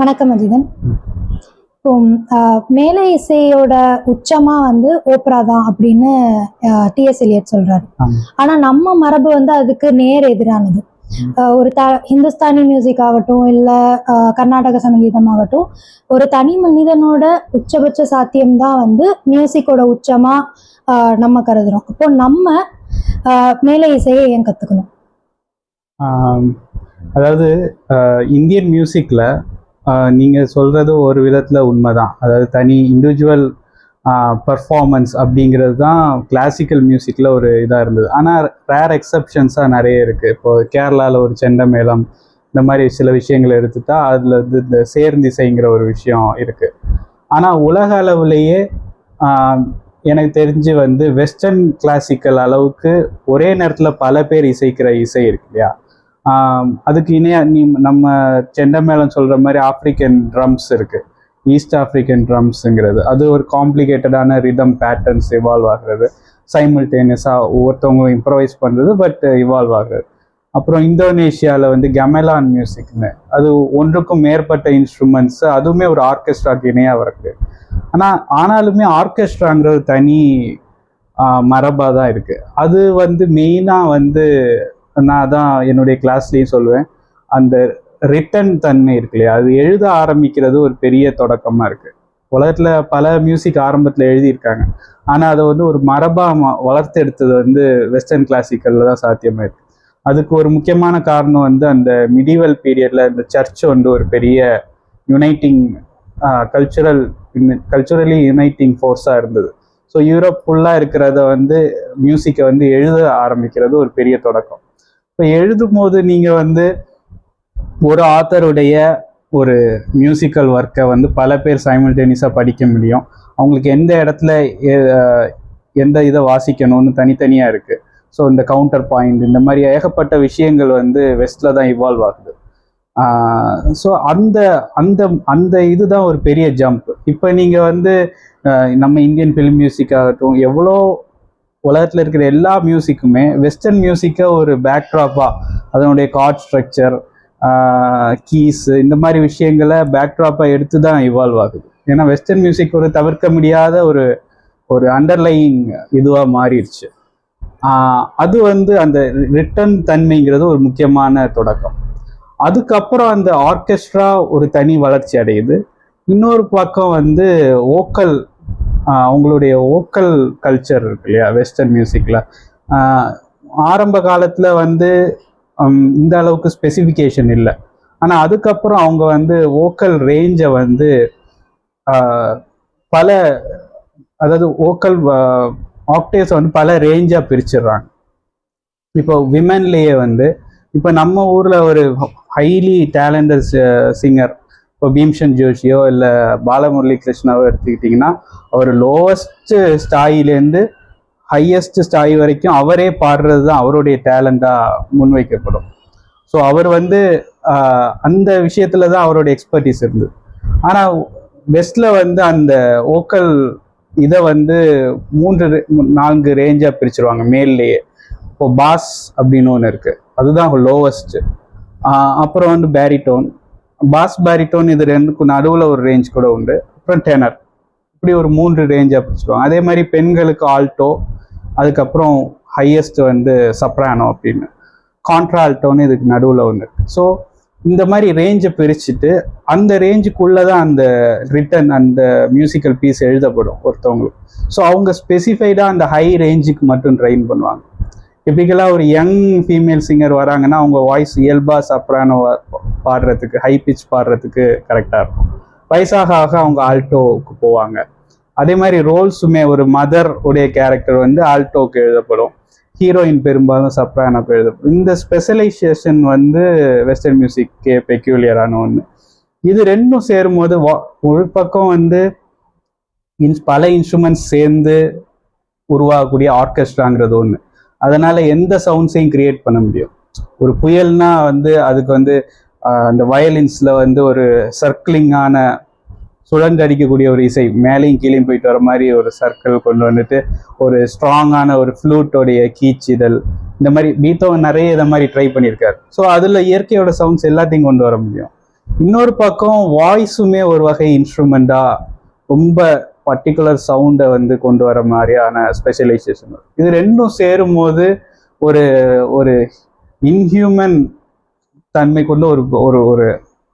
வணக்கம் அஜிதன் இப்போ மேலை இசையோட உச்சமா வந்து ஓப்ரா தான் அப்படின்னு டிஎஸ் எலியட் சொல்றாரு. ஆனா நம்ம மரபு வந்து அதுக்கு நேர் எதிரானது. ஒரு த ஹிந்துஸ்தானி மியூசிக் ஆகட்டும் இல்ல ஆஹ், கர்நாடக சங்கீதம் ஆகட்டும் ஒரு தனி மனிதனோட உச்சபட்ச சாத்தியம் தான் வந்து மியூசிக்கோட உச்சமா ஆஹ், நம்ம கருதுறோம். அப்போ நம்ம ஆஹ், இசையை ஏன் கத்துக்கணும்? அதாவது இந்தியன் மியூசிக்கில் நீங்கள் சொல்கிறது ஒரு விதத்தில் உண்மைதான். அதாவது தனி இண்டிவிஜுவல் பர்ஃபார்மன்ஸ் அப்படிங்கிறது தான் கிளாசிக்கல் மியூசிக்கில் ஒரு இதாக இருந்தது. ஆனால் ரேர் எக்ஸப்ஷன்ஸாக நிறைய இருக்குது இப்போ கேரளாவில் ஒரு செண்டமேளம் இந்த மாதிரி சில விஷயங்களை எடுத்துட்டா அதில் வந்து இந்த சேர்ந்திசைங்கிற ஒரு விஷயம் இருக்குது ஆனால் உலக அளவுலேயே எனக்கு தெரிஞ்சு வந்து வெஸ்டர்ன் கிளாசிக்கல் அளவுக்கு ஒரே நேரத்தில் பல பேர் இசைக்கிற இசை இருக்கு இல்லையா? அதுக்கு இணையாக நீ நம்ம செண்டமேளம் சொல்கிற மாதிரி ஆப்ரிக்கன் ட்ரம்ஸ் இருக்குது ஈஸ்ட் ஆப்ரிக்கன் ட்ரம்ஸுங்கிறது அது ஒரு காம்ப்ளிகேட்டடான ரிதம் பேட்டர்ன்ஸ் இவால்வ் ஆகிறது. சைமில்டேனியஸாக ஒவ்வொருத்தவங்களும் இம்ப்ரவைஸ் பண்ணுறது பட் இவால்வ் ஆகுறது. அப்புறம் இந்தோனேஷியாவில் வந்து கெமெலான் மியூசிக்னு அது ஒன்றுக்கும் மேற்பட்ட இன்ஸ்ட்ருமெண்ட்ஸ் அதுவுமே ஒரு ஆர்கெஸ்ட்ராக்கு இணையாக இருக்குது ஆனால் ஆனாலுமே ஆர்கெஸ்ட்ராங்கிறது தனி மரபாக தான் இருக்குது அது வந்து மெயினாக வந்து நான் தான் என்னுடைய கிளாஸ்லேயும் சொல்லுவேன். அந்த ரிட்டன் தன்மை இருக்கு இல்லையா? அது எழுத ஆரம்பிக்கிறது ஒரு பெரிய தொடக்கமாக இருக்குது உலகத்தில் பல மியூசிக் ஆரம்பத்தில் எழுதியிருக்காங்க. ஆனால் அதை வந்து ஒரு மரபாக வளர்த்து எடுத்தது வந்து வெஸ்டர்ன் கிளாசிக்கலில் தான் சாத்தியமாக இருக்குது அதுக்கு ஒரு முக்கியமான காரணம் வந்து அந்த மிடிவல் பீரியடில் இந்த சர்ச் வந்து ஒரு பெரிய யுனைட்டிங் கல்ச்சுரல் கல்ச்சுரலி யுனைட்டிங் ஃபோர்ஸாக இருந்தது. ஸோ யூரோப் ஃபுல்லாக இருக்கிறத வந்து மியூசிக்கை வந்து எழுத ஆரம்பிக்கிறது ஒரு பெரிய தொடக்கம். இப்போ எழுதும் போது நீங்கள் வந்து ஒரு ஆத்தருடைய ஒரு மியூசிக்கல் ஒர்க்கை வந்து பல பேர் சைமல்டேனியஸாக படிக்க முடியும். அவங்களுக்கு எந்த இடத்துல எந்த இதை வாசிக்கணும்னு தனித்தனியாக இருக்குது ஸோ இந்த கவுண்டர் பாயிண்ட் இந்த மாதிரி ஏகப்பட்ட விஷயங்கள் வந்து வெஸ்டில் தான் இவால்வ் ஆகுது. ஸோ அந்த அந்த அந்த இதுதான் ஒரு பெரிய ஜம்ப் இப்போ நீங்கள் வந்து நம்ம இந்தியன் ஃபிலிம் மியூசிக் ஆகட்டும் எவ்வளோ உலகத்தில் இருக்கிற எல்லா மியூசிக்குமே வெஸ்டர்ன் மியூசிக்கை ஒரு பேக்ட்ராப்பாக அதனுடைய கார்ட் ஸ்ட்ரக்சர் கீஸ் இந்த மாதிரி விஷயங்களை பேக்ட்ராப்பாக எடுத்து தான் இவால்வ் ஆகுது. ஏன்னா வெஸ்டர்ன் மியூசிக் ஒரு தவிர்க்க முடியாத ஒரு ஒரு அண்டர்லையிங் இதுவாக மாறிடுச்சு. அது வந்து அந்த ரிட்டர்ன் தன்மைங்கிறது ஒரு முக்கியமான தொடக்கம். அதுக்கப்புறம் அந்த ஆர்கெஸ்ட்ரா ஒரு தனி வளர்ச்சி அடையுது. இன்னொரு பக்கம் வந்து ஓக்கல் அவங்களுடைய ஓக்கல் கல்ச்சர் இருக்கு இல்லையா வெஸ்டர்ன் மியூசிக்கில் ஆரம்ப காலத்தில் வந்து இந்த அளவுக்கு ஸ்பெசிஃபிகேஷன் இல்லை. ஆனால் அதுக்கப்புறம் அவங்க வந்து ஓக்கல் ரேஞ்சை வந்து பல அதாவது ஓக்கல் ஆக்டேவ்ஸ் வந்து பல ரேஞ்சாக பிரிச்சிடுறாங்க. இப்போ விமன்லேயே வந்து இப்போ நம்ம ஊரில் ஒரு ஹைலி டேலண்டட் சிங்கர் இப்போ பீம்ஷன் ஜோஷியோ இல்லை பாலமுரளி கிருஷ்ணாவோ எடுத்துக்கிட்டிங்கன்னா அவர் லோவஸ்ட் ஸ்டாயிலேருந்து ஹையஸ்ட் ஸ்டாய் வரைக்கும் அவரே பாடுறது தான் அவருடைய டேலண்டாக முன்வைக்கப்படும். ஸோ அவர் வந்து அந்த விஷயத்தில் தான் அவருடைய எக்ஸ்பர்டிஸ் இருந்தது. ஆனால் வெஸ்ட்ல வந்து அந்த ஓக்கல் இதை வந்து மூன்று நான்கு ரேஞ்சாக பிரிச்சிருவாங்க. மேல்லையே இப்போ பாஸ் அப்படின்னு ஒன்று இருக்குது அதுதான் லோவஸ்ட்டு அப்புறம் வந்து பேரிட்டோன் பாஸ் பேரிட்டோன் இது ரெண்டுக்கும் நடுவில் ஒரு ரேஞ்ச் கூட உண்டு. அப்புறம் டெனர் இப்படி ஒரு மூன்று ரேஞ்சாக பிரிச்சிருவாங்க. அதே மாதிரி பெண்களுக்கு ஆல்டோ அதுக்கப்புறம் ஹையஸ்ட் வந்து சப்ரானோ அப்படின்னு. கான்ட்ரால்டோன்னு இதுக்கு நடுவில் ஒன்று ஸோ இந்த மாதிரி ரேஞ்சை பிரிச்சுட்டு அந்த ரேஞ்சுக்குள்ளே தான் அந்த ரிட்டன் அந்த மியூசிக்கல் பீஸ் எழுதப்படும் ஒருத்தவங்களுக்கு. ஸோ அவங்க ஸ்பெசிஃபைடாக அந்த ஹை ரேஞ்சுக்கு மட்டும் ட்ரெயின் பண்ணுவாங்க. டிபிக்கலாக ஒரு யங் ஃபீமேல் சிங்கர் வராங்கன்னா அவங்க வாய்ஸ் இயல்பாக சப்ரானோ பாடுறதுக்கு ஹை பிச் பாடுறதுக்கு கரெக்டாக இருக்கும். வயசாக ஆக அவங்க ஆல்டோவுக்கு போவாங்க. அதே மாதிரி ரோல்ஸுமே ஒரு மதர் உடைய கேரக்டர் வந்து ஆல்டோக்கு எழுதப்படும். ஹீரோயின் பெரும்பாலும் சப்ரானோக்கு எழுதப்படும். இந்த ஸ்பெஷலைசேஷன் வந்து வெஸ்டர்ன் மியூசிக்கே பெக்யூலியரான ஒன்று இது ரெண்டும் சேரும்போது ஒரு பக்கம் வந்து இன்ஸ் பல இன்ஸ்ட்ருமெண்ட்ஸ் சேர்ந்து உருவாகக்கூடிய ஆர்கெஸ்ட்ராங்கிறது ஒன்று அதனால எந்த சவுண்ட்ஸையும் கிரியேட் பண்ண முடியும். ஒரு புயல்னா வந்து அதுக்கு வந்து அந்த வயலின்ஸில் வந்து ஒரு சர்க்கிளிங்கான சுழன்றடிக்கக்கூடிய ஒரு இசை. மேலேயும் கீழேயும் போயிட்டு வர மாதிரி ஒரு சர்க்கிள் கொண்டு வந்துட்டு ஒரு ஸ்ட்ராங்கான ஒரு ஃப்ளூட்டோடைய கீச்சிதழ் இந்த மாதிரி பீத்தோவன் நிறைய இதை மாதிரி ட்ரை பண்ணியிருக்காரு. ஸோ அதில் இயற்கையோட சவுண்ட்ஸ் எல்லாத்தையும் கொண்டு வர முடியும். இன்னொரு பக்கம் வாய்ஸுமே ஒரு வகை இன்ஸ்ட்ருமெண்ட்டாக ரொம்ப பர்டிகுலர் சவுண்டை வந்து கொண்டு வர மாதிரியான ஸ்பெஷலைசேஷன் இது ரெண்டும் சேரும் போது ஒரு ஒரு இன்ஹியூமன் தன்மை கொண்ட ஒரு ஒரு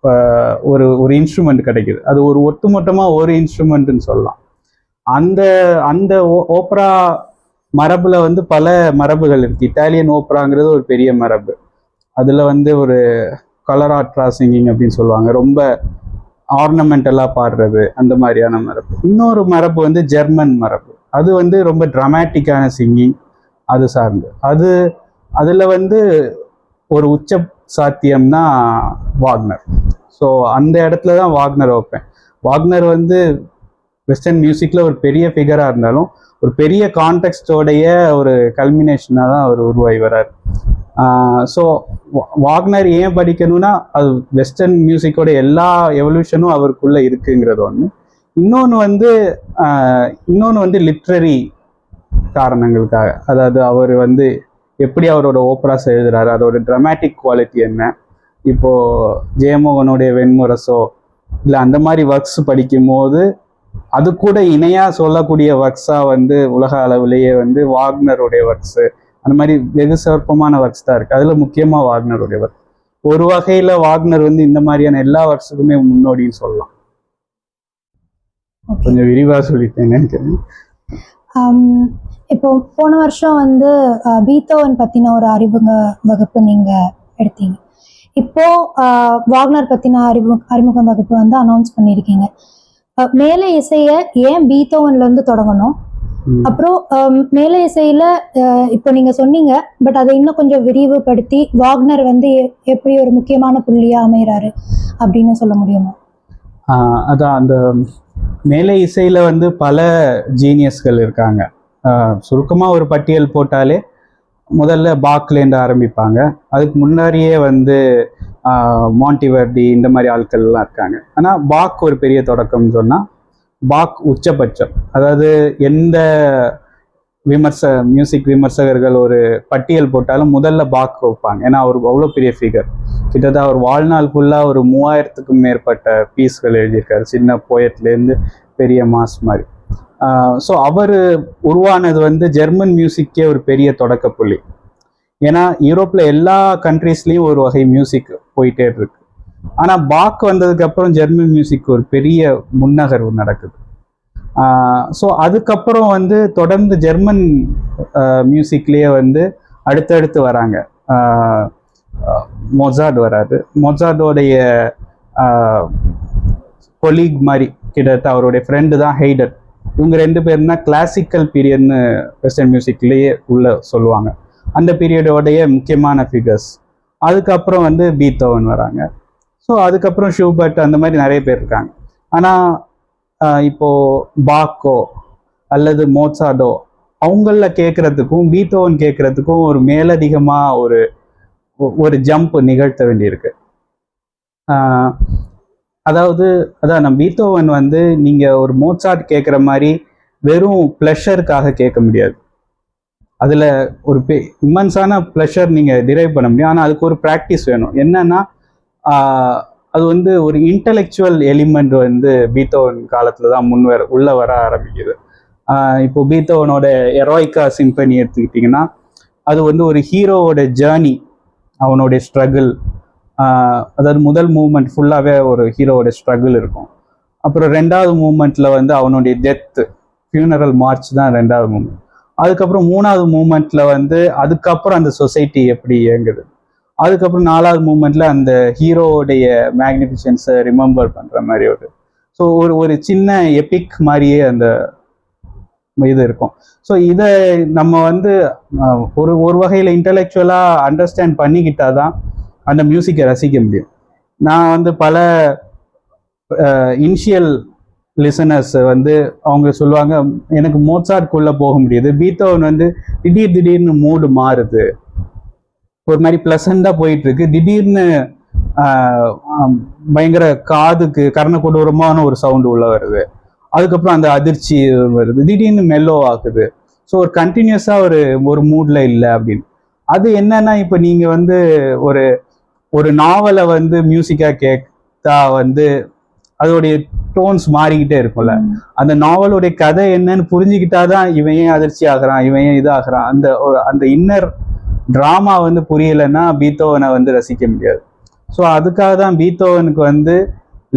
ஒரு ஒரு ஒரு இன்ஸ்ட்ருமெண்ட் கிடைக்குது. அது ஒரு ஒட்டுமொத்தமாக ஒரு இன்ஸ்ட்ருமெண்ட்னு சொல்லலாம். அந்த அந்த ஓப்ரா மரபில் வந்து பல மரபுகள் இருக்குது இட்டாலியன் ஓப்ராங்கிறது ஒரு பெரிய மரபு. அதில் வந்து ஒரு கலராட்ரா சிங்கிங் அப்படின்னு சொல்லுவாங்க. ரொம்ப ஆர்னமெண்டலாக பாடுறது அந்த மாதிரியான மரபு. இன்னொரு மரபு வந்து ஜெர்மன் மரபு. அது வந்து ரொம்ப ட்ராமேட்டிக்கான சிங்கிங் அது சார்ந்து. அது அதில் வந்து ஒரு உச்ச சாத்தியம்னா வாக்னர். ஸோ அந்த இடத்துல தான் வாக்னர் வைப்பேன். வாக்னர் வந்து வெஸ்டர்ன் மியூசிக்கில் ஒரு பெரிய ஃபிகராக இருந்தாலும் ஒரு பெரிய கான்டெக்ஸ்டோடைய ஒரு கல்மினேஷனாக தான் அவர் உருவாகி வரார் ஸோ வாக்னர் ஏன் படிக்கணும்னா அது வெஸ்டர்ன் மியூசிக்கோட எல்லா எவல்யூஷனும் அவருக்குள்ளே இருக்குங்கிறது ஒன்று இன்னொன்று வந்து இன்னொன்று வந்து லிட்ரரி காரணங்களுக்காக. அதாவது அவர் வந்து எப்படி அவரோட ஓப்ராஸ் எழுதுறாரு அதோட ட்ராமேட்டிக் குவாலிட்டி என்ன இப்போ ஜெயமோகனுடைய வெண்முரசோ இல்லை அந்த மாதிரி ஒர்க்ஸ் படிக்கும்போது அது கூட இணையா சொல்லக்கூடிய ஒர்க்ஸா வந்து உலக அளவிலேயே வந்து வாக்னருடைய ஒர்க்ஸ் அந்த மாதிரி வெகு சிறப்பமான ஒர்க்ஸ் தான் இருக்குது அதுல முக்கியமா வாக்னருடைய ஒர்க் ஒரு வகையில வாக்னர் வந்து இந்த மாதிரியான எல்லா ஒர்க்ஸுக்குமே முன்னோடின்னு சொல்லலாம். கொஞ்சம் விரிவா சொல்லிட்டேன் நினைக்கிறேன். இப்போ போன வருஷம் வந்து பீத்தோவன் பத்தின ஒரு அறிமுக வகுப்பு நீங்க எடுத்தீங்க. இப்போ வாக்னர் பத்தின அறிமுக வகுப்பு வந்து அனௌன்ஸ் பண்ணியிருக்கீங்க. மேலை இசைய ஏன் பீத்தோவன்ல இருந்து தொடங்கணும். அப்புறம் மேலை இசையில இப்போ நீங்க சொன்னீங்க பட் அதை இன்னும் கொஞ்சம் விரிவுபடுத்தி வாக்னர் வந்து எப்படி ஒரு முக்கியமான புள்ளியா அமைகிறாரு அப்படின்னு சொல்ல முடியுமா? அதான் அந்த மேலை இசையில வந்து பல ஜீனியஸ்கள் இருக்காங்க. ஆஹ் சுருக்கமா ஒரு பட்டியல் போட்டாலே முதல்ல பாக்லேருந்து ஆரம்பிப்பாங்க. அதுக்கு முன்னாடியே வந்து மாண்டிவர்டி இந்த மாதிரி ஆட்கள்லாம் இருக்காங்க. ஆனால் பாக் ஒரு பெரிய தொடக்கம்னு சொன்னால் பாக் உச்சபட்சம். அதாவது எந்த விமர்ச மியூசிக் விமர்சகர்கள் ஒரு பட்டியல் போட்டாலும் முதல்ல பாக் வைப்பாங்க. ஏன்னா அவர் அவ்வளோ பெரிய ஃபிகர் கிட்டத்தட்ட அவர் வாழ்நாள் ஃபுல்லாக ஒரு மூவாயிரத்துக்கும் மேற்பட்ட பீஸ்கள் எழுதியிருக்காரு. சின்ன போயட்லேருந்து பெரிய மாஸ் மாதிரி. ஸோ அவர் உருவானது வந்து ஜெர்மன் மியூசிக்கே ஒரு பெரிய தொடக்க புள்ளி ஏன்னா யூரோப்பில் எல்லா கண்ட்ரீஸ்லேயும் ஒரு வகை மியூசிக் போயிட்டே இருக்கு. ஆனால் பாக் வந்ததுக்கு அப்புறம் ஜெர்மன் மியூசிக் ஒரு பெரிய முன்னகர்வு நடக்குது. ஸோ அதுக்கப்புறம் வந்து தொடர்ந்து ஜெர்மன் மியூசிக்லேயே வந்து அடுத்தடுத்து வராங்க. மொசாட் வராது. மொசாடோடைய கொலீக் மாதிரி கிட்டத்தட்ட அவருடைய ஃப்ரெண்டு தான் ஹெய்டர் இவங்க ரெண்டு பேரும் தான் கிளாசிக்கல் பீரியட்னு வெஸ்டர்ன் மியூசிக்லேயே உள்ள சொல்லுவாங்க. அந்த பீரியடோடைய முக்கியமான ஃபிகர்ஸ் அதுக்கப்புறம் வந்து பீத்தோவன் வராங்க. ஸோ அதுக்கப்புறம் ஷூபர்ட் அந்த மாதிரி நிறைய பேர் இருக்காங்க. ஆனால் இப்போ பாக்கோ அல்லது மோட்சாடோ அவங்கள கேட்கறதுக்கும் பீத்தோவன் கேட்கறதுக்கும் ஒரு மேலதிகமாக ஒரு ஒரு ஜம்ப் நிகழ்த்த வேண்டியிருக்கு. அதாவது அதான் நம்ம பீத்தோவன் வந்து நீங்கள் ஒரு மோட்சாட் கேட்குற மாதிரி வெறும் ப்ளஷருக்காக கேட்க முடியாது. அதில் ஒரு பெ இம்மன்ஸான ப்ளஷர் நீங்கள் டிரைவ் பண்ண முடியும். ஆனால் அதுக்கு ஒரு ப்ராக்டிஸ் வேணும். என்னன்னா அது வந்து ஒரு இன்டலெக்சுவல் எலிமெண்ட் வந்து பீத்தோவன் காலத்தில் தான் முன் வர வர ஆரம்பிக்குது. இப்போ பீத்தோவனோட எரோய்கா சிம்பனி எடுத்துக்கிட்டிங்கன்னா அது வந்து ஒரு ஹீரோவோட ஜேர்னி அவனுடைய ஸ்ட்ரகிள் அதாவது முதல் மூமெண்ட் ஃபுல்லாகவே ஒரு ஹீரோவோட ஸ்ட்ரகிள் இருக்கும். அப்புறம் ரெண்டாவது மூமெண்ட்டில் வந்து அவனுடைய டெத்து ஃபியூனரல் மார்ச் தான் ரெண்டாவது மூமெண்ட் அதுக்கப்புறம் மூணாவது மூமெண்ட்டில் வந்து அதுக்கப்புறம் அந்த சொசைட்டி எப்படி இயங்குது. அதுக்கப்புறம் நாலாவது மூமெண்ட்டில் அந்த ஹீரோவுடைய மேக்னிஃபிஷன்ஸை ரிமெம்பர் பண்ணுற மாதிரி ஒரு ஸோ ஒரு ஒரு சின்ன எபிக் மாதிரியே அந்த இது இருக்கும். ஸோ இதை நம்ம வந்து ஒரு ஒரு வகையில் இன்டலெக்சுவலாக அண்டர்ஸ்டாண்ட் பண்ணிக்கிட்டாதான் அந்த மியூசிக்கை ரசிக்க முடியும். நான் வந்து பல இனிஷியல் லிசனர்ஸ் வந்து அவங்க சொல்லுவாங்க எனக்கு மோட்சாட்குள்ளே போக முடியுது. பீத்தோவன் வந்து திடீர் திடீர்னு மூடு மாறுது. ஒரு மாதிரி ப்ளசண்டாக போயிட்டுருக்கு. திடீர்னு பயங்கர காதுக்கு கர்ண கொடூரமான ஒரு சவுண்டு உள்ள வருது. அதுக்கப்புறம் அந்த அதிர்ச்சி வருது. திடீர்னு மெல்லோ ஆகுது. ஸோ ஒரு கண்டினியூஸாக ஒரு ஒரு மூடில் இல்லை அப்படின்னு. அது என்னன்னா இப்போ நீங்கள் வந்து ஒரு ஒரு நாவலை வந்து மியூசிக்கா கேட்டா வந்து அதோடைய டோன்ஸ் மாறிக்கிட்டே இருக்கும்ல. அந்த நாவலுடைய கதை என்னன்னு புரிஞ்சுக்கிட்டாதான் இவன் ஏன் அதிர்ச்சி ஆகுறான் இவன் ஏன் இது ஆகுறான் அந்த அந்த இன்னர் டிராமா வந்து புரியலைன்னா பீத்தோவனை வந்து ரசிக்க முடியாது. ஸோ அதுக்காக தான் பீத்தோவனுக்கு வந்து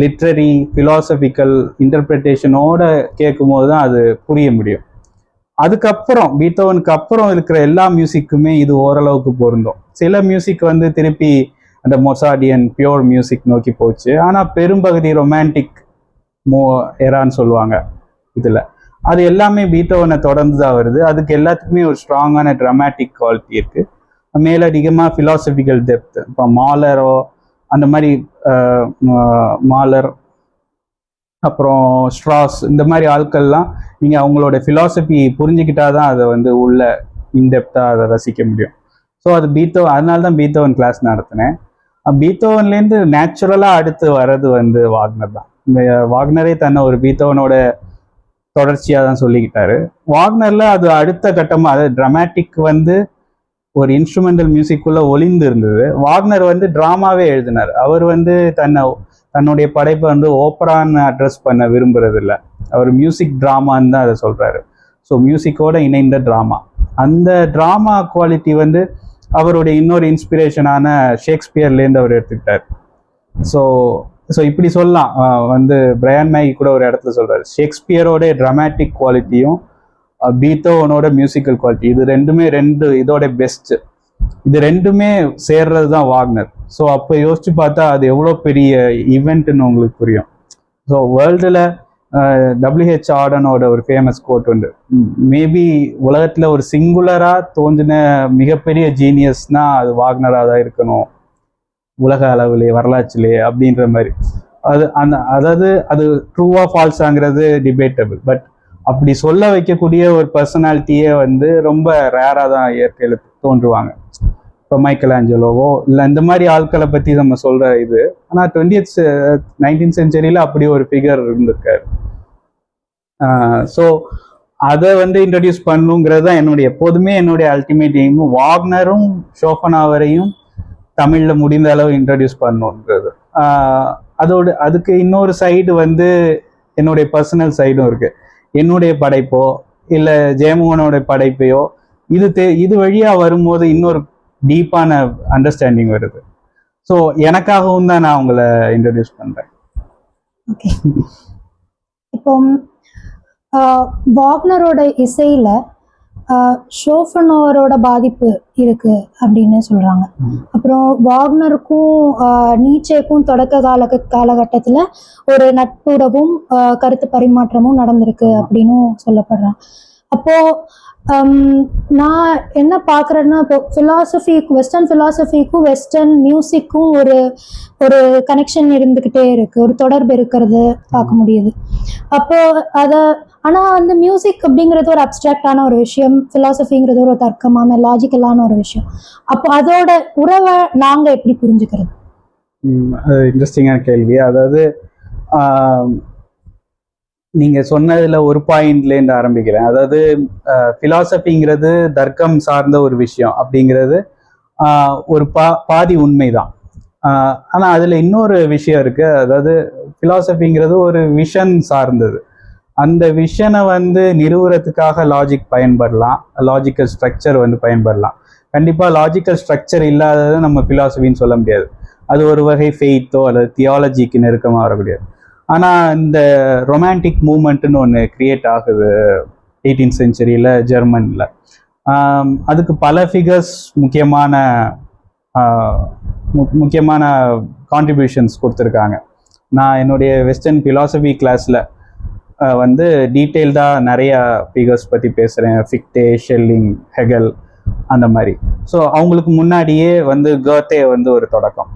லிட்ரரி ஃபிலாசபிக்கல் இன்டர்பிரிட்டேஷனோட கேட்கும்போது தான் அது புரிய முடியும். அதுக்கப்புறம் பீத்தோவனுக்கு அப்புறம் இருக்கிற எல்லா மியூசிக்குமே இது ஓரளவுக்கு பொருந்தும். சில மியூசிக் வந்து திருப்பி அந்த மொசாடியன் பியோர் மியூசிக் நோக்கி போச்சு. ஆனால் பெரும்பகுதி ரொமான்டிக் மோ எரான்னு சொல்லுவாங்க இதில். அது எல்லாமே பீத்தோவனை தொடர்ந்து தான் வருது. அதுக்கு எல்லாத்துக்குமே ஒரு ஸ்ட்ராங்கான ட்ரமாட்டிக் குவாலிட்டி இருக்குது மேலதிகமாக ஃபிலாசபிக்கல் டெப்த் இப்போ மாலரோ அந்த மாதிரி மாலர் அப்புறம் ஸ்ட்ராஸ் இந்த மாதிரி ஆட்கள்லாம் நீங்கள் அவங்களோட ஃபிலாசபி புரிஞ்சுக்கிட்டா தான் அதை வந்து உள்ள இன்டெப்த்தாக அதை ரசிக்க முடியும். ஸோ அது பீத்தோ அதனால தான் பீத்தோவன் கிளாஸ் நடத்தினேன். பீத்தோவன்லேருந்து நேச்சுரலாக அடுத்து வர்றது வந்து வாக்னர் தான். இந்த வாக்னரே தன்னை ஒரு பீத்தோவனோட தொடர்ச்சியாக தான் சொல்லிக்கிட்டாரு. வாக்னரில் அது அடுத்த கட்டமாக அதாவது ட்ரமேட்டிக் வந்து ஒரு இன்ஸ்ட்ருமெண்டல் மியூசிக்குள்ளே ஒளிந்து இருந்தது. வாக்னர் வந்து ட்ராமாவே எழுதினார். அவர் வந்து தன்னை தன்னுடைய படைப்பை வந்து ஓப்பரான்னு அட்ரஸ் பண்ண விரும்புறது இல்லை அவர் மியூசிக் ட்ராமான்னு தான் அதை சொல்கிறாரு ஸோ மியூசிக்கோட இணைந்த ட்ராமா அந்த ட்ராமா குவாலிட்டி வந்து அவருடைய இன்னொரு இன்ஸ்பிரேஷனான ஷேக்ஸ்பியர்லேருந்து அவர் எடுத்துக்கிட்டார். ஸோ ஸோ இப்படி சொல்லலாம். வந்து பிரயான் மேகி கூட ஒரு இடத்துல சொல்கிறார் ஷேக்ஸ்பியரோட ட்ராமாட்டிக் குவாலிட்டியும் பீத்தோவனோட மியூசிக்கல் குவாலிட்டி இது ரெண்டுமே ரெண்டு இதோட பெஸ்ட்டு இது ரெண்டுமே சேர்றது தான் வாக்னர். ஸோ அப்போ யோசிச்சு பார்த்தா அது எவ்வளோ பெரிய ஈவெண்ட்டுன்னு உங்களுக்கு புரியும். ஸோ வேர்ல்டில் டபிள்யூஹெச் ஆர்டனோட ஒரு ஃபேமஸ் கோட் உண்டு. மேபி உலகத்தில் ஒரு சிங்குலராக தோன்றின மிகப்பெரிய ஜீனியஸ்னா அது வாக்னராக தான் இருக்கணும். உலக அளவிலே வரலாற்றிலே அப்படின்ற மாதிரி. அது அந்த அதாவது அது ட்ரூவா ஃபால்ஸாங்கிறது டிபேட்டபிள் பட் அப்படி சொல்ல வைக்கக்கூடிய ஒரு பர்சனாலிட்டியே வந்து ரொம்ப ரேராக தான் இயற்கையில் தோன்றுவாங்க. இப்போ மைக்கேல் ஆஞ்சலோவோ இல்லை இந்த மாதிரி ஆட்களை பற்றி நம்ம சொல்கிற இது. ஆனால் டுவெண்ட்டி நைன்டீன் செஞ்சுரியில் அப்படி ஒரு ஃபிகர் இருந்திருக்காரு. ஸோ அதை வந்து இன்ட்ரடியூஸ் பண்ணுங்கிறது தான் என்னுடைய எப்போதுமே என்னுடைய அல்டிமேட் எய்ம் வாக்னரும் ஷோஃபனாவரையும் தமிழில் முடிந்த அளவு இன்ட்ரடியூஸ் பண்ணணுன்றது அதோடு அதுக்கு இன்னொரு சைடு வந்து என்னுடைய பர்சனல் சைடும் இருக்கு. என்னுடைய படைப்போ இல்லை ஜெயமோகனோட படைப்பையோ இது தே இது வழியாக வரும்போது இன்னொரு டீப்பான அண்டர்ஸ்டாண்டிங் வருது. ஸோ எனக்காகவும் தான் நான் உங்களை இன்ட்ரடியூஸ் பண்ணுறேன் ஓகே இப்போ வாக்னரோட இசையில ஷோஃபனோரோட பாதிப்பு இருக்கு அப்படின்னு சொல்றாங்க. அப்புறம் வாக்னருக்கும் நீச்சேக்கும் தொடக்க கால காலகட்டத்துல ஒரு நட்புறவும் கருத்து பரிமாற்றமும் நடந்திருக்கு அப்படின்னும் சொல்லப்படுறாங்க. அப்போ Um, நான் என்ன பார்க்குறேன்னா இப்போ ஃபிலாசபி வெஸ்டர்ன் ஃபிலாசபிக்கும் வெஸ்டர்ன் மியூசிக்கும் ஒரு ஒரு கனெக்ஷன் இருந்துக்கிட்டே இருக்குது ஒரு தொடர்பு இருக்கிறது பார்க்க முடியுது. அப்போ அதை ஆனால் வந்து மியூசிக் அப்படிங்கிறது ஒரு அப்ட்ராக்டான ஒரு விஷயம். ஃபிலாசபிங்கிறது ஒரு தர்க்கமான லாஜிக்கலான ஒரு விஷயம். அப்போ அதோட உறவை நாங்கள் எப்படி புரிஞ்சுக்கிறது? இன்ட்ரெஸ்டிங்கான கேள்வி. அதாவது நீங்க சொன்னதுல ஒரு பாயிண்ட்லேருந்து ஆரம்பிக்கிறேன். அதாவது ஃபிலாசபிங்கிறது தர்க்கம் சார்ந்த ஒரு விஷயம் அப்படிங்கிறது ஒரு பா பாதி உண்மைதான். ஆஹ், ஆனா அதுல இன்னொரு விஷயம் இருக்கு. அதாவது ஃபிலாசபிங்கிறது ஒரு விஷன் சார்ந்தது. அந்த விஷனை வந்து நிறுவுறதுக்காக லாஜிக் பயன்படலாம். லாஜிக்கல் ஸ்ட்ரக்சர் வந்து பயன்படலாம். கண்டிப்பா லாஜிக்கல் ஸ்ட்ரக்சர் இல்லாததை நம்ம ஃபிலாசபின்னு சொல்ல முடியாது. அது ஒரு வகை ஃபெய்த்தோ அல்லது தியாலஜிக்கு நெருக்கமாக வரக்கூடியது. ஆனால் இந்த ரொமான்டிக் மூமெண்ட்னு ஒன்று கிரியேட் ஆகுது எயிட்டீன் செஞ்சுரியில் ஜெர்மனியில் அதுக்கு பல ஃபிகர்ஸ் முக்கியமான மு- முக்கியமான கான்ட்ரிபியூஷன்ஸ் கொடுத்துருக்காங்க. நான் என்னுடைய வெஸ்டர்ன் ஃபிலாசபி கிளாஸில் வந்து டீட்டெயில்டாக நிறையா ஃபிகர்ஸ் பற்றி பேசுகிறேன் ஃபிக்டே ஷெல்லிங் ஹெகல் அந்த மாதிரி. ஸோ அவங்களுக்கு முன்னாடியே வந்து கேர்த்தே வந்து ஒரு தொடக்கம்.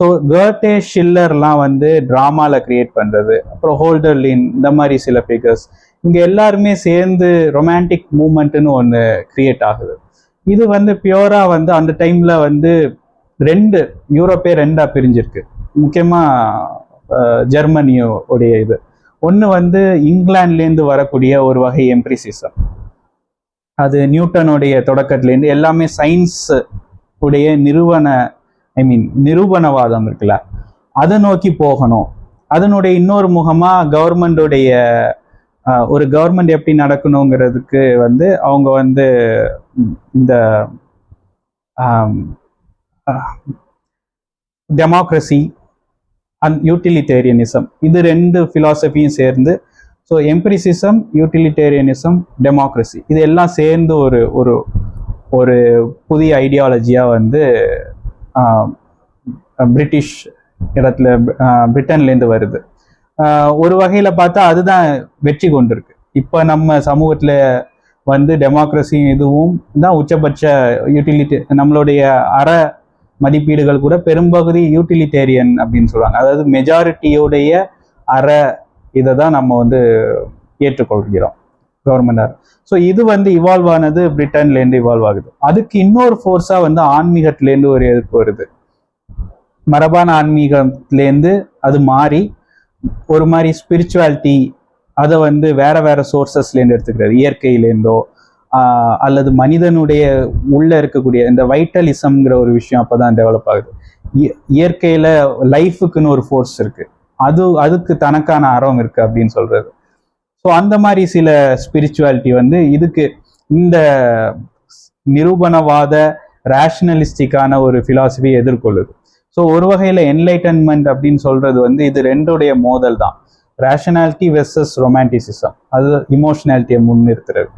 ஸோ கேர்டே ஷில்லர்லாம் வந்து ட்ராமாவில் கிரியேட் பண்ணுறது அப்புறம் ஹோல்டர்லின் இந்த மாதிரி சில ஃபிகர்ஸ் இங்கே எல்லாருமே சேர்ந்து ரொமான்டிக் மூமெண்ட்டுன்னு ஒன்று கிரியேட் ஆகுது. இது வந்து பியூரா வந்து அந்த டைமில் வந்து ரெண்டு யூரோப்பே ரெண்டாக பிரிஞ்சிருக்கு. முக்கியமாக ஜெர்மனியோ உடைய இது. ஒன்று வந்து இங்கிலாந்துலேருந்து வரக்கூடிய ஒரு வகை எம்ப்ரிசிசம் அது நியூட்டனுடைய தொடக்கத்துலேருந்து எல்லாமே சயின்ஸ் உடைய நிறுவன ஐ மீன் நிரூபணவாதம் இருக்குல்ல அதை நோக்கி போகணும். அதனுடைய இன்னொரு முகமா கவர்மெண்டுடைய ஒரு கவர்மெண்ட் எப்படி நடக்கணுங்கிறதுக்கு வந்து அவங்க வந்து இந்த டெமோக்ரஸி அண்ட் யூட்டிலிட்டேரியனிசம் இது ரெண்டு ஃபிலாசபியும் சேர்ந்து ஸோ எம்பிரிசிசம் யூட்டிலிட்டேரியனிசம் டெமோக்ரஸி இது எல்லாம் சேர்ந்து ஒரு ஒரு ஒரு புதிய ஐடியாலஜியாக வந்து பிரிட்டிஷ் இடத்துல பிரிட்டன்லேருந்து வருது. ஒரு வகையில் பார்த்தா அதுதான் வெற்றி கொண்டிருக்கு. இப்போ நம்ம சமூகத்தில் வந்து டெமோக்ரஸியும் இதுவும் தான் உச்சபட்ச யூட்டிலிட்டி நம்மளுடைய அற மதிப்பீடுகள் கூட பெரும்பகுதி யூட்டிலிட்டேரியன் அப்படின்னு சொல்லுவாங்க. அதாவது மெஜாரிட்டியோடைய அற இதை தான் நம்ம வந்து ஏற்றுக்கொள்கிறோம். கவர்மெண்டார் ஸோ இது வந்து இவால்வ் ஆனது பிரிட்டன்லேருந்து இவால்வ் ஆகுது. அதுக்கு இன்னொரு ஃபோர்ஸாக வந்து ஆன்மீகத்துலேருந்து ஒரு எதிர்ப்பு வருது. மரபான ஆன்மீகத்துலேருந்து அது மாறி ஒரு மாதிரி ஸ்பிரிச்சுவாலிட்டி அதை வந்து வேற வேற சோர்சஸ்லேருந்து எடுத்துக்கிறது. இயற்கையிலேருந்தோ அல்லது மனிதனுடைய உள்ள இருக்கக்கூடிய இந்த வைட்டலிசம்ங்கிற ஒரு விஷயம் அப்பதான் டெவலப் ஆகுது. இய- இயற்கையில லைஃபுக்குன்னு ஒரு ஃபோர்ஸ் இருக்கு. அது அதுக்கு தனக்கான அறம் இருக்கு அப்படின்னு சொல்றது. ஸோ அந்த மாதிரி சில ஸ்பிரிச்சுவாலிட்டி வந்து இதுக்கு இந்த நிரூபணவாத ரேஷனலிஸ்டிக்கான ஒரு ஃபிலாசபி எதிர்கொள்ளுது. ஸோ ஒரு வகையில் என்லைட்டன்மெண்ட் அப்படின்னு சொல்றது வந்து இது ரெண்டுடைய மோதல் தான். ரேஷனாலிட்டி வெர்சஸ் ரொமான்டிசிசம் அது இமோஷனாலிட்டியை முன்னிறுத்துறது.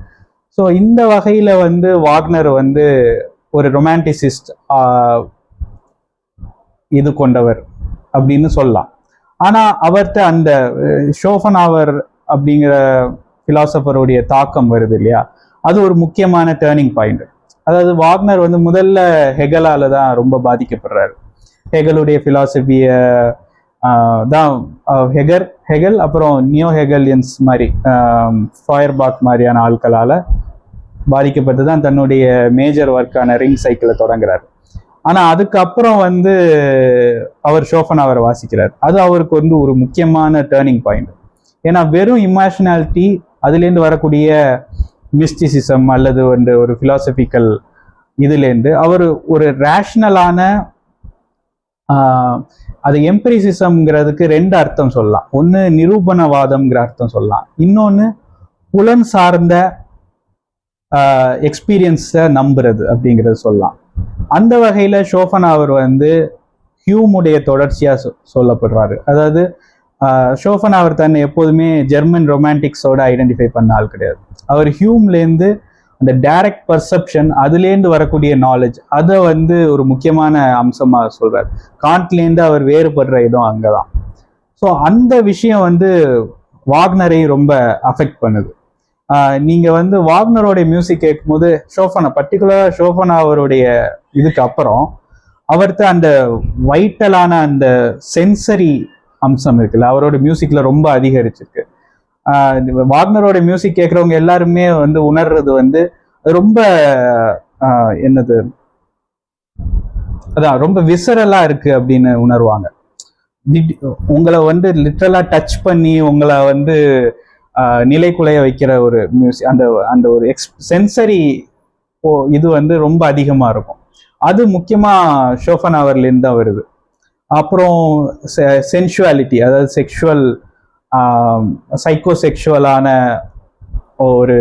ஸோ இந்த வகையில் வந்து வாக்னர் வந்து ஒரு ரொமான்டிசிஸ்ட் இது கொண்டவர் அப்படின்னு சொல்லலாம். ஆனால் அவர்கிட்ட அந்த ஷோஃபன் அவர் அப்படிங்கிற ஃபிலாசபருடைய தாக்கம் வருது இல்லையா? அது ஒரு முக்கியமான டேர்னிங் பாயிண்ட் அதாவது வாக்னர் வந்து முதல்ல ஹெகலால தான் ரொம்ப பாதிக்கப்படுறாரு. ஹெகலுடைய ஃபிலாசபியை தான் ஹெகர் ஹெகல் அப்புறம் நியோ ஹெகலியன்ஸ் மாதிரி ஃபயர்பாக் மாதிரியான ஆட்களால் பாதிக்கப்பட்டு தான் தன்னுடைய மேஜர் ஒர்க்கான ரிங் சைக்கிளை தொடங்குறாரு. ஆனால் அதுக்கப்புறம் வந்து அவர் ஷோஃபன் அவரை வாசிக்கிறார். அது அவருக்கு வந்து ஒரு முக்கியமான டேர்னிங் பாயிண்ட் ஏன்னா வெறும் இமோஷனாலிட்டி அதுலேருந்து வரக்கூடிய மிஸ்டிசிசம் அல்லது வந்து ஒரு ஃபிலாசபிக்கல் இதுலேருந்து அவர் ஒரு ரேஷ்னலான அது எம்பரிசிசம்ங்கிறதுக்கு ரெண்டு அர்த்தம் சொல்லலாம். ஒன்று நிரூபணவாதம்ங்கிற அர்த்தம் சொல்லலாம். இன்னொன்று புலன் சார்ந்த எக்ஸ்பீரியன்ஸை நம்புறது அப்படிங்கிறது சொல்லலாம். அந்த வகையில் ஷோஃபன் அவர் வந்து ஹியூமுடைய தொடர்ச்சியாக சொ சொல்லப்படுறாரு. அதாவது ஷோஃபன் அவர் தன்னை எப்போதுமே ஜெர்மன் ரொமான்டிக்ஸோட ஐடென்டிஃபை பண்ண ஆள் கிடையாது. அவர் ஹியூம்லேருந்து அந்த டைரக்ட் பர்செப்ஷன் அதுலேருந்து வரக்கூடிய நாலேஜ் அதை வந்து ஒரு முக்கியமான அம்சமாக சொல்கிறார் காண்ட்லேருந்து அவர் வேறுபடுற இடம் அங்கே தான் ஸோ அந்த விஷயம் வந்து வாக்னரை ரொம்ப அஃபெக்ட் பண்ணுது. நீங்கள் வந்து வாக்னரோடைய மியூசிக் கேட்கும்போது ஷோஃபனா பர்டிகுலராக ஷோஃபனா அவருடைய இதுக்கு அப்புறம் அவர்கிட்ட அந்த வைட்டலான அந்த சென்சரி அம்சம் இருக்குல்ல. அவரோட மியூசிக்ல ரொம்ப அதிகரிச்சிருக்கு. வார்னரோட வாக்னரோட மியூசிக் கேட்குறவங்க எல்லாருமே வந்து உணர்றது வந்து ரொம்ப ஆஹ் என்னது? அதான் ரொம்ப விசரலா இருக்கு அப்படின்னு உணர்வாங்க. உங்களை வந்து லிட்ரலா டச் பண்ணி உங்களை வந்து நிலைக்குலைய வைக்கிற ஒரு மியூசிக் அந்த அந்த ஒரு எக்ஸ் சென்சரி இது வந்து ரொம்ப அதிகமா இருக்கும். அது முக்கியமா ஷோஃபன் அவர்லேருந்து தான் வருது. அப்புறம் சென்சுவாலிட்டி அதாவது செக்ஷுவல் சைக்கோ செக்ஷுவலான ஒரு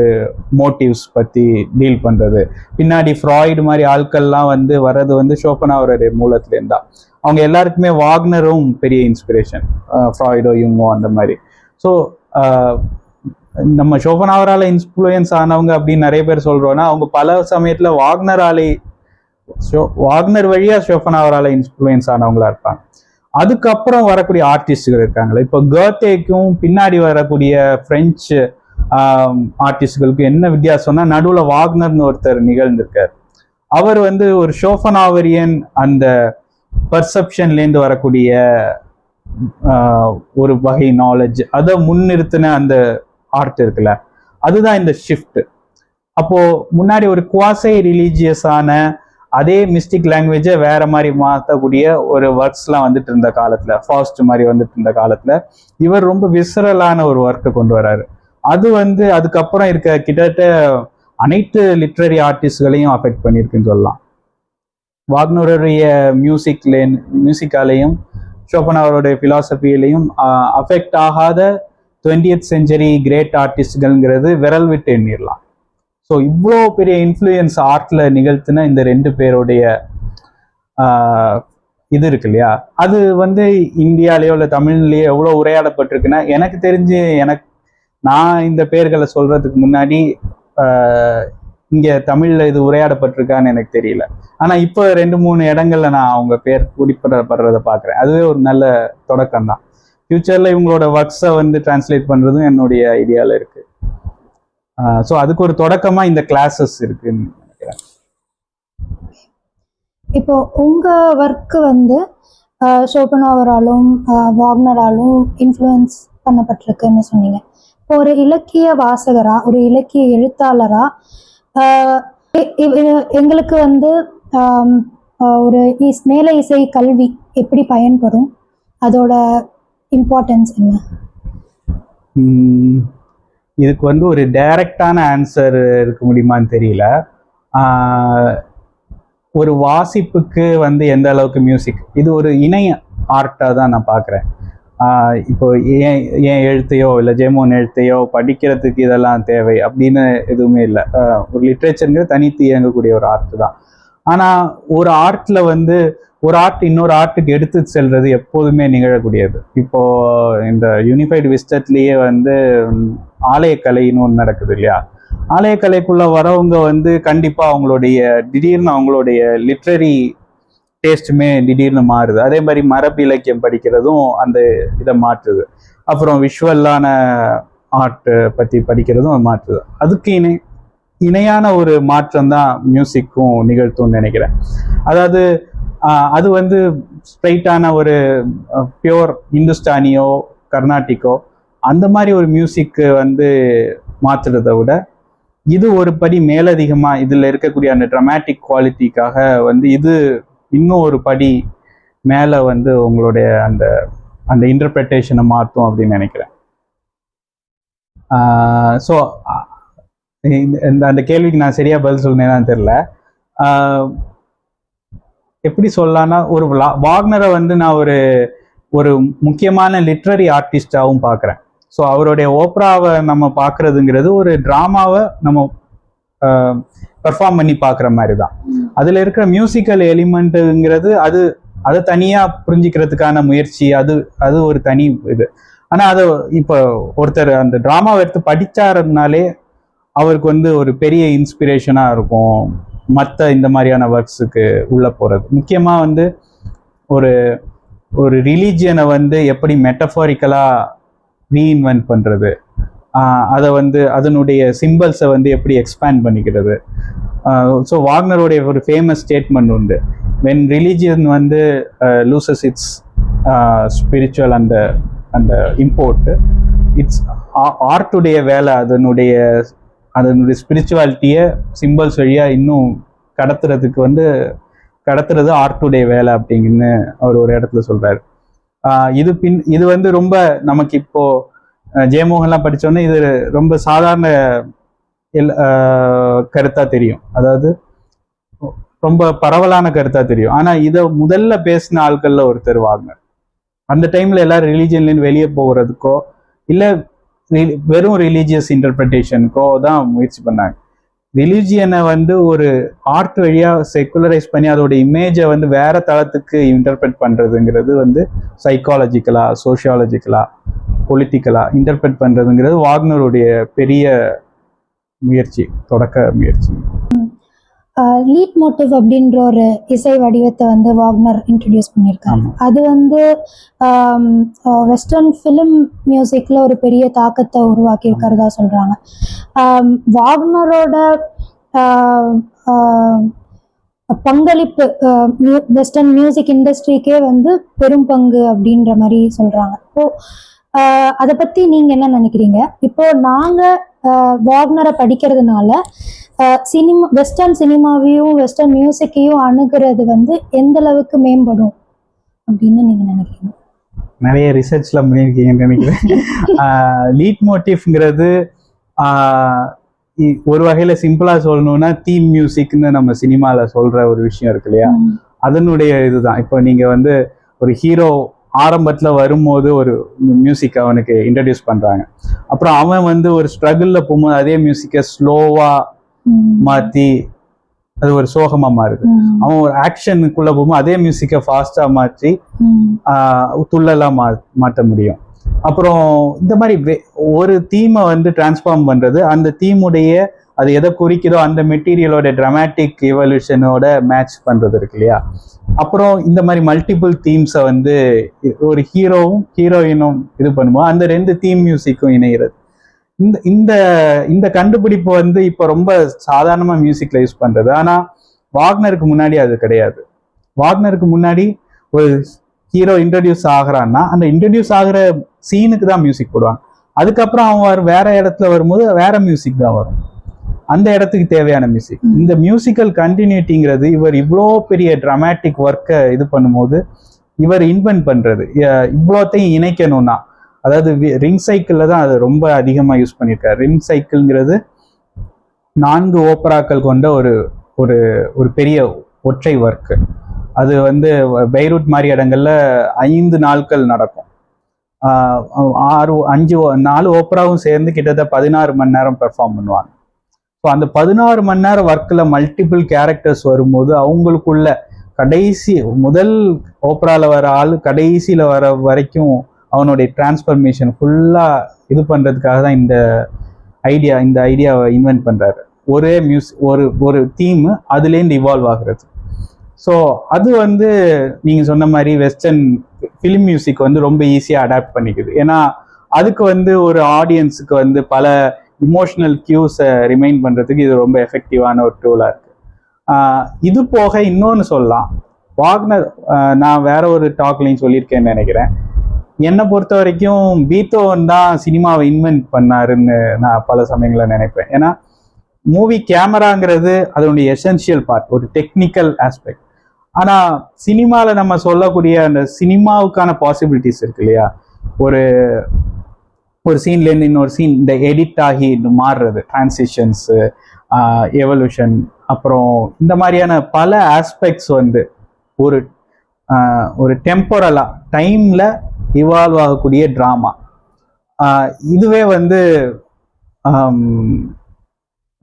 மோட்டிவ்ஸ் பற்றி டீல் பண்ணுறது பின்னாடி ஃப்ராய்டு மாதிரி ஆட்கள்லாம் வந்து வர்றது வந்து ஷோப்பனாவருடைய மூலத்துலேருந்து தான் அவங்க எல்லாருக்குமே வாக்னரும் பெரிய இன்ஸ்பிரேஷன் ஃப்ராய்டோ இவங்கோ அந்த மாதிரி. ஸோ நம்ம ஷோபனாவரால் இன்ஃப்ளூயன்ஸ் ஆனவங்க அப்படின்னு நிறைய பேர் சொல்கிறோன்னா அவங்க பல சமயத்தில் வாக்னராலே ஷோ- வாக்னர் வழியா அவரால் இன்ஃப்ளூயன்ஸ் ஆனவங்களா இருப்பாங்க. அதுக்கப்புறம் வரக்கூடிய ஆர்டிஸ்டுகள் இருக்காங்களே. இப்போ கேர்த்தேக்கும் பின்னாடி வரக்கூடிய ஃப்ரெஞ்சு ஆர்டிஸ்டுகளுக்கு என்ன வித்தியாசம்னா நடுவில் வாக்னர்னு ஒருத்தர் நிகழ்ந்திருக்கார். அவர் வந்து ஒரு ஷோஃபனாவரியன் அந்த பர்செப்ஷன்லேருந்து வரக்கூடிய ஒரு வகை நாலேஜ் அதை முன்னிறுத்தின அந்த ஆர்ட் இருக்குல்ல. அதுதான் இந்த ஷிஃப்ட் அப்போது முன்னாடி ஒரு குவாசை ரிலீஜியஸான அதே மிஸ்டிக் லாங்குவேஜை வேற மாதிரி மாற்றக்கூடிய ஒரு ஒர்க்ஸ்லாம் வந்துட்டு இருந்த காலத்துல ஃபாஸ்ட் மாதிரி வந்துட்டு இருந்த காலத்துல இவர் ரொம்ப விசரலான ஒரு ஒர்க்கை கொண்டு வராரு. அது வந்து அதுக்கப்புறம் இருக்க கிட்டத்தட்ட அனைத்து லிட்ரரி ஆர்டிஸ்ட்களையும் அஃபெக்ட் பண்ணியிருக்குன்னு சொல்லலாம். வாக்னோருடைய மியூசிக்லேன் மியூசிக்காலையும் ஷோபன் அவருடைய ஃபிலாசபியிலையும் அஃபெக்ட் ஆகாத டுவெண்டியத் செஞ்சுரி கிரேட் ஆர்டிஸ்ட்கள்ங்கிறது விரல் விட்டு எண்ணிடலாம் ஸோ இவ்வளோ பெரிய இன்ஃப்ளூயன்ஸ் ஆர்ட்ல நிகழ்த்தின இந்த ரெண்டு பேருடைய இது இருக்கு இல்லையா? அது வந்து இந்தியாலேயோ இல்லை தமிழ்லேயோ எவ்வளோ உரையாடப்பட்டிருக்குன்னா எனக்கு தெரிஞ்சு எனக்கு நான் இந்த பேர்களை சொல்றதுக்கு முன்னாடி இங்கே தமிழில் இது உரையாடப்பட்டிருக்கான்னு எனக்கு தெரியல. ஆனால் இப்போ ரெண்டு மூணு இடங்கள்ல நான் அவங்க பேர் குறிப்பிடப்படுறத பார்க்குறேன். அதுவே ஒரு நல்ல தொடக்கம் தான் ஃப்யூச்சரில் இவங்களோட ஒர்க்ஸை வந்து டிரான்ஸ்லேட் பண்ணுறதும் என்னுடைய ஐடியாவில் இருக்குது ஸோ அதுக்கு ஒரு தொடக்கமா இந்த கிளாஸஸ் இருக்குன்னு நினைக்கிறேன். இப்போ உங்க ஒர்க்கு வந்து ஷோபனோவராலும் வாக்னராலும் இன்ஃப்ளூயன்ஸ் பண்ணப்பட்டிருக்குன்னு சொன்னீங்க. இப்போ ஒரு இலக்கிய வாசகரா ஒரு இலக்கிய எழுத்தாளரா எங்களுக்கு வந்து ஒரு இஸ் மேல இசை கல்வி எப்படி பயன்படும்? அதோட இம்பார்ட்டன்ஸ் என்ன? இதுக்கு வந்து ஒரு டைரக்டான ஆன்சர் இருக்க முடியுமான்னு தெரியல. ஒரு வாசிப்புக்கு வந்து எந்த அளவுக்கு மியூசிக் இது ஒரு இணைய ஆர்ட்டாக தான் நான் பார்க்குறேன். இப்போ ஏன் ஏன் எழுத்தையோ இல்லை ஜெமோன் எழுத்தையோ படிக்கிறதுக்கு இதெல்லாம் தேவை அப்படின்னு எதுவுமே இல்லை. ஒரு லிட்ரேச்சருங்கிறது தனித்து இயங்கக்கூடிய ஒரு ஆர்ட் தான். ஆனால் ஒரு ஆர்ட்டில் வந்து ஒரு ஆர்ட் இன்னொரு ஆர்ட்டுக்கு எடுத்து செல்றது எப்போதுமே நிகழக்கூடியது. இப்போ இந்த யூனிஃபைடு விஸ்டட்லேயே வந்து ஆலயக்கலைன்னு ஒன்று நடக்குது இல்லையா? ஆலயக்கலைக்குள்ள வரவங்க வந்து கண்டிப்பா அவங்களுடைய திடீர்னு அவங்களுடைய லிட்ரரி டேஸ்ட்டுமே திடீர்னு மாறுது. அதே மாதிரி மரபு இலக்கியம் படிக்கிறதும் அந்த இதை மாற்றுது. அப்புறம் விஷுவலான ஆர்ட் பத்தி படிக்கிறதும் மாற்றுது. அதுக்கு இணை இணையான ஒரு மாற்றம் தான் மியூசிக்கும் நிகழ்த்தும்னு நினைக்கிறேன். அதாவது அது வந்து ஸ்ட்ரைட்டான ஒரு பியோர் இந்துஸ்தானியோ கர்நாட்டிக்கோ அந்த மாதிரி ஒரு மியூசிக்கு வந்து மாற்றுறதை விட இது ஒரு படி மேலதிகமாக இதில் இருக்கக்கூடிய அந்த ட்ரமாட்டிக் குவாலிட்டிக்காக வந்து இது இன்னும் ஒரு படி மேலே வந்து உங்களுடைய அந்த அந்த இன்டர்பிரட்டேஷனை மாற்றும் அப்படின்னு நினைக்கிறேன். ஸோ இந்த அந்த கேள்விக்கு நான் சரியாக பதில் சொன்னேன்னு தெரியல. எப்படி சொல்லலாம்னா ஒரு வாக்னரை வந்து நான் ஒரு ஒரு முக்கியமான லிட்ரரி ஆர்டிஸ்டாகவும் பார்க்குறேன். ஸோ அவருடைய ஓப்ராவை நம்ம பார்க்கறதுங்கிறது ஒரு ட்ராமாவை நம்ம பெர்ஃபார்ம் பண்ணி பார்க்குற மாதிரி தான் அதில் இருக்கிற மியூசிக்கல் எலிமெண்ட்டுங்கிறது அது அதை தனியாக புரிஞ்சிக்கிறதுக்கான முயற்சி அது அது ஒரு தனி இது. ஆனால் அதை இப்போ ஒருத்தர் அந்த ட்ராமாவை எடுத்து படித்தாருனாலே அவருக்கு வந்து ஒரு பெரிய இன்ஸ்பிரேஷனாக இருக்கும். மற்ற இந்த மாதிரியான ஒர்க்ஸுக்கு உள்ளே போகிறது முக்கியமாக வந்து ஒரு ஒரு ரிலீஜியனை வந்து எப்படி மெட்டஃபாரிக்கலாக ரீஇன்வென்ட் பண்ணுறது அதை வந்து அதனுடைய சிம்பிள்ஸை வந்து எப்படி எக்ஸ்பேண்ட் பண்ணிக்கிறது. ஸோ வாக்னருடைய ஒரு ஃபேமஸ் ஸ்டேட்மெண்ட் உண்டு. வென் ரிலீஜியன் வந்து லூசஸ் இட்ஸ் ஸ்பிரிச்சுவல் அந்த அந்த இம்போர்ட்டு இட்ஸ் ஆர்ட்டுடைய வேலை அதனுடைய அதனுடைய ஸ்பிரிச்சுவாலிட்டியை சிம்பிள்ஸ் வழியாக இன்னும் கடத்துறதுக்கு வந்து கடத்துறது ஆர்ட்டுடைய வேலை அப்படிங்கன்னு அவர் ஒரு இடத்துல சொல்கிறார் இது பின் இது வந்து ரொம்ப நமக்கு இப்போ ஜெயமோகன்லாம் படித்தோன்னே இது ரொம்ப சாதாரண எல் கருத்தாக தெரியும். அதாவது ரொம்ப பரவலான கருத்தாக தெரியும். ஆனால் இதை முதல்ல பேசின ஆட்களில் ஒருத்தர் வாங்க. அந்த டைமில் எல்லாரும் ரிலீஜியன்லேருந்து வெளியே போகிறதுக்கோ இல்லை வெறும் ரிலீஜியஸ் இன்டர்பிரிட்டேஷனுக்கோ தான் முயற்சி பண்ணாங்க. ரிலீஜியனை வந்து ஒரு ஆர்ட் வழியாக செக்குலரைஸ் பண்ணி அதோட இமேஜை வந்து வேற தளத்துக்கு இன்டர்பிரட் பண்ணுறதுங்கிறது வந்து சைக்காலஜிக்கலா சோஷியாலஜிக்கலா பொலிட்டிக்கலா இன்டர்பிரட் பண்ணுறதுங்கிறது வாக்னருடைய பெரிய முயற்சி தொடக்க முயற்சி. லீட் மோட்டிவ் அப்படின்ற ஒரு இசை வடிவத்தை வந்து வாக்னர் இன்ட்ரடியூஸ் பண்ணியிருக்காங்க அது வந்து வெஸ்டர்ன் ஃபிலிம் மியூசிக்ல ஒரு பெரிய தாக்கத்தை உருவாக்கி இருக்கிறதா சொல்றாங்க. ஆம், வாக்னரோட பங்களிப்பு வெஸ்டர்ன் மியூசிக் இண்டஸ்ட்ரிக்கே வந்து பெரும் பங்கு அப்படின்ற மாதிரி சொல்றாங்க. இப்போ அதை பத்தி நீங்க என்ன நினைக்கிறீங்க? இப்போ நாங்க வாக்னரை படிக்கிறதுனால சினிமா வெஸ்டர்ன் சினிமாவையும் வெஸ்டர்ன் மியூசிக்கையும் அணுகிறது வந்து எந்த அளவுக்கு மேம்படும் அப்படின்னு நீங்க நினைக்கிறீங்க? நிறைய ரிசர்ச்லாம் பண்ணியிருக்கீங்கன்னு நினைக்கிறேன். லீட் மோட்டிவ்ங்கிறது ஒரு வகையில சிம்பிளா சொல்லணும்னா தீம் மியூசிக்னு நம்ம சினிமால சொல்ற ஒரு விஷயம் இருக்கு இல்லையா? அதனுடைய இதுதான். இப்போ நீங்க வந்து ஒரு ஹீரோ ஆரம்பத்துல வரும்போது ஒரு மியூசிக் அவனுக்கு இன்ட்ரடியூஸ் பண்றாங்க. அப்புறம் அவன் வந்து ஒரு ஸ்ட்ரகிள்ல போகும்போது அதே மியூசிக்கை ஸ்லோவா ம், மாத்தி அது ஒரு சோகமா மாறுது. அவன் ஒரு ஆக்ஷனுக்குள்ள போகும்போது அதே மியூசிக்கை ஃபாஸ்டா மாற்றி ம், ஆஹ் துள்ளலா மா மாற்ற முடியும். அப்புறம் இந்த மாதிரி ஒரு தீமை வந்து டிரான்ஸ்ஃபார்ம் பண்றது அந்த தீமுடைய அது எதை குறிக்குதோ அந்த மெட்டீரியலோட ட்ரமாட்டிக் எவல்யூஷனோட மேட்ச் பண்றது இருக்கு இல்லையா? அப்புறம் இந்த மாதிரி மல்டிபிள் தீம்ஸை வந்து ஒரு ஹீரோவும் ஹீரோயினும் இது பண்ணுவோம் அந்த ரெண்டு தீம் மியூசிக்கும் இணைகிறது இந்த இந்த இந்த கண்டுபிடிப்பு வந்து இப்போ ரொம்ப சாதாரணமாக மியூசிக்கில் யூஸ் பண்ணுறது ஆனால் வாக்னருக்கு முன்னாடி அது கிடையாது. வாக்னருக்கு முன்னாடி ஒரு ஹீரோ இன்ட்ரடியூஸ் ஆகுறான்னா அந்த இன்ட்ரடியூஸ் ஆகிற சீனுக்கு தான் மியூசிக் போடுவாங்க. அதுக்கப்புறம் அவன் வேற இடத்துல வரும்போது வேற மியூசிக் தான் வரும். அந்த இடத்துக்கு தேவையான மியூசிக். இந்த மியூசிக்கல் கண்டினியூட்டிங்கிறது இவர் இவ்வளோ பெரிய ட்ராமாட்டிக் ஒர்க்கை இது பண்ணும்போது இவர் இன்வென்ட் பண்றது. அஹ் இவ்வளோத்தையும் இணைக்கணும்னா அதாவது ரிங் சைக்கிளில் தான் அது ரொம்ப அதிகமாக யூஸ் பண்ணியிருக்காரு ரிங் சைக்கிள்ங்கிறது நான்கு ஓப்பராக்கள் கொண்ட ஒரு ஒரு ஒரு பெரிய ஒற்றை ஒர்க்கு அது வந்து பெய்ரூட் மாதிரி இடங்கள்ல ஐந்து நாட்கள் நடக்கும். ஆறு அஞ்சு நாலு ஓப்பராவும் சேர்ந்து கிட்டத்தட்ட பதினாறு மணி நேரம் பெர்ஃபார்ம் பண்ணுவாங்க. ஸோ அந்த பதினாறு மணி நேரம் ஒர்க்கில் மல்டிபிள் கேரக்டர்ஸ் வரும்போது அவங்களுக்குள்ள கடைசி முதல் ஓப்ராவில் வர ஆள் கடைசியில் வர வரைக்கும் அவனுடைய டிரான்ஸ்ஃபர்மேஷன் ஃபுல்லாக இது பண்ணுறதுக்காக தான் இந்த ஐடியா இந்த ஐடியாவை இன்வென்ட் பண்ணுறாரு ஒரே மியூஸ் ஒரு ஒரு தீம் அதுலேருந்து இவால்வ் ஆகுறது. ஸோ அது வந்து நீங்கள் சொன்ன மாதிரி வெஸ்டர்ன் ஃபிலிம் மியூசிக் வந்து ரொம்ப ஈஸியாக அடாப்ட் பண்ணிக்குது. ஏன்னா அதுக்கு வந்து ஒரு ஆடியன்ஸுக்கு வந்து பல இமோஷனல் கியூஸை ரிமைண்ட் பண்ணுறதுக்கு இது ரொம்ப எஃபெக்டிவான ஒரு டூலாக இருக்குது இது போக இன்னொன்று சொல்லலாம். வாக்னர் நான் வேற ஒரு டாக்லையும் சொல்லியிருக்கேன்னு நினைக்கிறேன். என்னை பொறுத்த வரைக்கும் பீத்தோவன் தான் சினிமாவை இன்வென்ட் பண்ணாருன்னு நான் பல சமயங்களில் நினைப்பேன். ஏன்னா மூவி கேமராங்கிறது அதனுடைய எசென்ஷியல் பார்ட் ஒரு டெக்னிக்கல் ஆஸ்பெக்ட் ஆனால் சினிமாவில் நம்ம சொல்லக்கூடிய அந்த சினிமாவுக்கான பாசிபிலிட்டிஸ் இருக்கு இல்லையா? ஒரு ஒரு சீன்லேருந்து இன்னொரு சீன் இந்த எடிட் ஆகி மாறுறது டிரான்சிஷன்ஸு எவல்யூஷன் அப்புறம் இந்த மாதிரியான பல ஆஸ்பெக்ட்ஸ் வந்து ஒரு ஒரு டெம்பரலாக டைமில் இவால்வ் ஆகக்கூடிய ட்ராமா இதுவே வந்து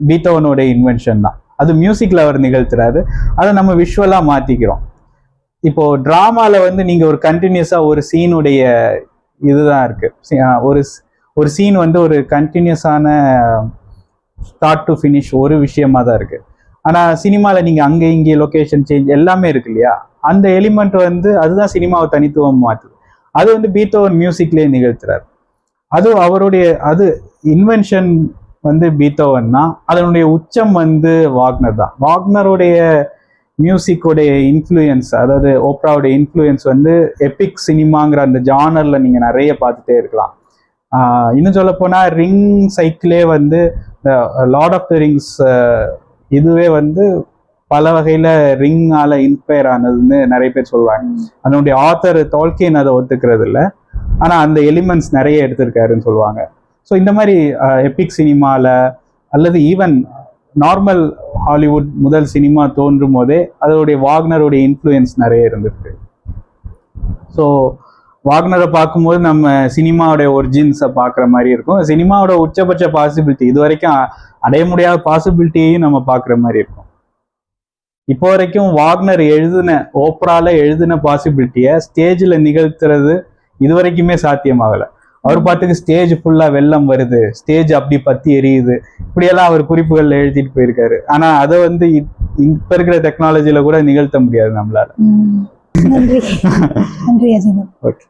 பீத்தோவனோட இன்வென்ஷன் தான். அது மியூசிக்கில் அவர் நிகழ்த்துறாரு. அதை நம்ம விஷுவலாக மாற்றிக்கிறோம் இப்போ ட்ராமாவில் வந்து நீங்கள் ஒரு கண்டினியூஸாக ஒரு சீனுடைய இதுதான் இருக்கு. ஒரு ஒரு சீன் வந்து ஒரு கண்டினியூஸான ஸ்டார்ட் டு ஃபினிஷ் ஒரு விஷயமா தான் இருக்கு. ஆனால் சினிமாவில் நீங்கள் அங்கே இங்கே லொக்கேஷன் சேஞ்ச் எல்லாமே இருக்கு இல்லையா? அந்த எலிமெண்ட் வந்து அதுதான் சினிமாவை தனித்துவம் மாற்றுது. அது வந்து பீத்தோவன் மியூசிக்லேயே நிகழ்த்துறாரு. அது அவருடைய அது இன்வென்ஷன் வந்து பீத்தோவன் தான் அதனுடைய உச்சம் வந்து வாக்னர் தான். வாக்னருடைய மியூசிக்கோடைய இன்ஃப்ளூயன்ஸ் அதாவது ஓப்ராவுடைய இன்ஃப்ளூயன்ஸ் வந்து எபிக் சினிமாங்கிற அந்த ஜானரில் நீங்கள் நிறைய பார்த்துட்டே இருக்கலாம். இன்னும் சொல்ல போனா ரிங் சைக்கிளே வந்து லார்ட் ஆஃப் த ரிங்ஸ் இதுவே வந்து பல வகையில ரிங்கால இன்ஸ்பயர் ஆனதுன்னு நிறைய பேர் சொல்லுவாங்க. அதனுடைய ஆத்தர் தோல்கேன் அதை ஒத்துக்கிறது இல்ல ஆனா அந்த எலிமெண்ட்ஸ் நிறைய எடுத்திருக்காருன்னு சொல்லுவாங்க. ஸோ இந்த மாதிரி எபிக் சினிமால அல்லது ஈவன் நார்மல் ஹாலிவுட் முதல் சினிமா தோன்றும் போதே அதோடைய வாக்னருடைய இன்ஃப்ளூயன்ஸ் நிறைய இருந்திருக்கு. ஸோ வாக்னரை பார்க்கும்போது நம்ம சினிமாவுடைய ஒரிஜின்ஸை பார்க்குற மாதிரி இருக்கும். சினிமாவோட உச்சபட்ச பாசிபிலிட்டி இது வரைக்கும் அடைய முடியாத பாசிபிலிட்டியையும் நம்ம பார்க்குற மாதிரி இருக்கும். இப்போ வரைக்கும் வாக்னர் எழுதின ஓப்ரால எழுதின பாசிபிலிட்டியை ஸ்டேஜில் நிகழ்த்துறது இது வரைக்குமே சாத்தியமாகலை. அவர் பாட்டுக்கு ஸ்டேஜ் ஃபுல்லா வெள்ளம் வருது. ஸ்டேஜ் அப்படி பத்தி எரியுது. இப்படியெல்லாம் அவர் குறிப்புகள்ல எழுதிட்டு போயிருக்காரு. ஆனா அதை வந்து இப்போ இருக்கிற டெக்னாலஜியில் கூட நிகழ்த்த முடியாது நம்மளால. நன்றி. நன்றி. அஜிதன் ஓகே.